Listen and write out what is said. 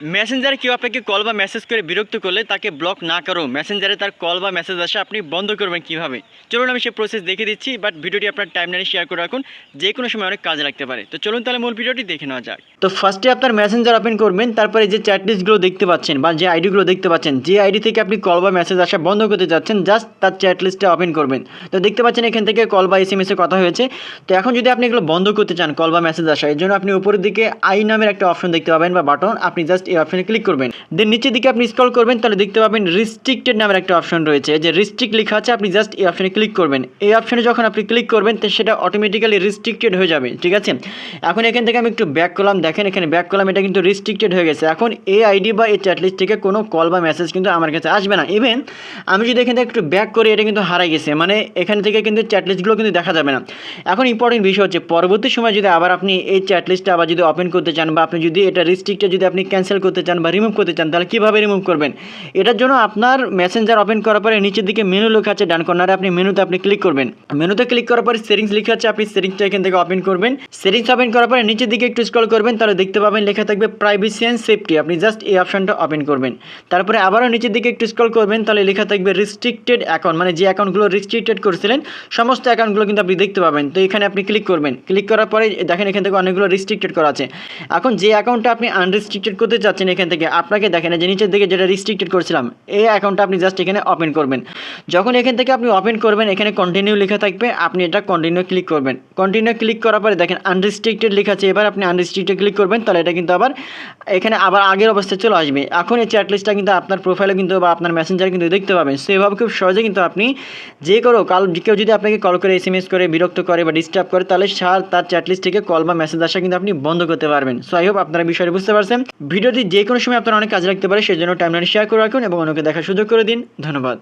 মেসেঞ্জারে কেউ আপনাকে কল বা মেসেজ করে বিরক্ত করলে তাকে ব্লক না করো মেসেঞ্জারে তার কল বা মেসেজ আসে আপনি বন্ধ করবেন কীভাবে? চলুন আমি সে প্রসেস দেখে দিচ্ছি বাট ভিডিওটি আপনার টাইম শেয়ার করে রাখুন। যে কোনো সময় অনেক কাজে লাগতে পারে। তো চলুন তাহলে মূল ভিডিওটি দেখে নেওয়া যাক। তো ফার্স্টে আপনার মেসেঞ্জার ওপেন করবেন, তারপরে যে চ্যাট লিস্টগুলো দেখতে পাচ্ছেন বা যে আইডিগুলো দেখতে পাচ্ছেন, যে আইডি থেকে আপনি কল বা মেসেজ আসা বন্ধ করতে যাচ্ছেন জাস্ট তার চ্যাট লিস্টটা ওপেন করবেন। তো দেখতে পাচ্ছেন এখান থেকে কল বা এস এম এসে কথা হয়েছে। তো এখন যদি আপনি এগুলো বন্ধ করতে চান কল বা মেসেজ আসা, এর জন্য আপনি উপরের দিকে আই নামের একটা অপশন দেখতে পাবেন বা বাটন আপনি জাস্ট এই অপশানে ক্লিক করবেন। দেন নিচের দিকে আপনি স্ক্রল করবেন, তাহলে দেখতে পাবেন রিস্ট্রিক্টেড নামের একটা অপশন রয়েছে। যে রিস্ট্রিক্ট লেখা আছে, আপনি জাস্ট এই অপশনে ক্লিক করবেন। এই অপশানে যখন আপনি ক্লিক করবেন তো সেটা অটোমেটিক্যালি রিস্ট্রিক্টেড হয়ে যাবে, ঠিক আছে? এখন এখান থেকে আমি একটু ব্যাক করলাম, দেখেন এখানে ব্যাক করলাম, এটা কিন্তু রিস্ট্রিক্টেড হয়ে গেছে। এখন এই আইডি বা এই চ্যাটলিস্ট থেকে কোনো কল বা মেসেজ কিন্তু আমার কাছে আসবে না। ইভেন আমি যদি এখান থেকে একটু ব্যাক করি, এটা কিন্তু হারাই গেছে। মানে এখান থেকে কিন্তু চ্যাটলিস্টগুলো কিন্তু দেখা যাবে না। এখন ইম্পর্টেন্ট বিষয় হচ্ছে, পরবর্তী সময় যদি আবার আপনি এই চ্যাটলিস্টটা আবার যদি ওপেন করতে চান বা আপনি যদি এটা রিস্ট্রিক্টে যদি আপনি ক্যান্সেল করতে চান বা রিমুভ করতে চান, তাহলে কীভাবে রিমুভ করবেন? এটার জন্য আপনার মেসেঞ্জার ওপেন করার পরে নিচের দিকে মেনু লেখা আছে ডান কর্নারে আপনি মেনুতে আপনি ক্লিক করবেন। মেনুতে ক্লিক করার পরে সেটিংস লেখা আছে, আপনি সেটিংসটা এখান থেকে ওপেন করবেন। সেটিংস ওপেন করার পরে নিচের দিকে একটু স্ক্রল করবেন, তাহলে দেখতে পাবেন লেখা থাকবে প্রাইভেসি অ্যান্ড সেফটি আপনি জাস্ট এই অপশনটা ওপেন করবেন। তারপরে আবারও নিচের দিকে একটু স্ক্রল করবেন, তাহলে লেখা থাকবে রিস্ট্রিক্টেড অ্যাকাউন্ট মানে যে অ্যাকাউন্টগুলো রিস্ট্রিক্টেড করেছিলেন, সমস্ত অ্যাকাউন্টগুলো কিন্তু আপনি দেখতে পাবেন। তো এখানে আপনি ক্লিক করবেন। ক্লিক করার পরে দেখেন এখান থেকে অনেকগুলো রিস্ট্রিক্টেড করা আছে। এখন যে অ্যাকাউন্টটা আপনি আনরিস্ট্রিক্টেড করতে চাচ্ছেন এখান থেকে, আপনাকে দেখেন যে নিচের দিকে যেটা রিস্ট্রিক্টেড করেছিলাম, এই অ্যাকাউন্টটা আপনি জাস্ট এখানে ওপেন করবেন। যখন এখান থেকে আপনি ওপেন করবেন, এখানে কন্টিনিউ লেখা থাকবে, আপনি এটা কন্টিনিউ ক্লিক করবেন। কন্টিনিউ ক্লিক করার পরে দেখেন আনরিস্ট্রিক্টেড লেখা আছে, এবার আপনি আনরিস্ট্রিক্টেড ক্লিক করবেন, তাহলে এটা কিন্তু আবার এখানে আবার আগের অবস্থায় চলে আসবে। এখন এই চ্যাট লিস্টটা কিন্তু আপনার প্রোফাইলে কিন্তু বা আপনার মেসেঞ্জারে কিন্তু দেখতে পাবেন। সো এভাবে খুব সহজে কিন্তু আপনি যে করো কাল, কেউ যদি আপনাকে কল করে এস এম এস করে, বিরক্ত করে বা ডিস্টার্ব করে, তাহলে সার, তার চ্যাট লিস্ট থেকে কল বা মেসেজ আসা কিন্তু আপনি বন্ধ করতে পারবেন। সো আই হোপ আপনারা বিষয়টি বুঝতে পারছেন। ভিডিওটি যে কোনো সময় আপনারা অনেক কাজে রাখতে পারে, সেজন্য টাইমলাইন শেয়ার করে রাখুন এবং অন্যকে দেখার সুযোগ করে দিন। ধন্যবাদ।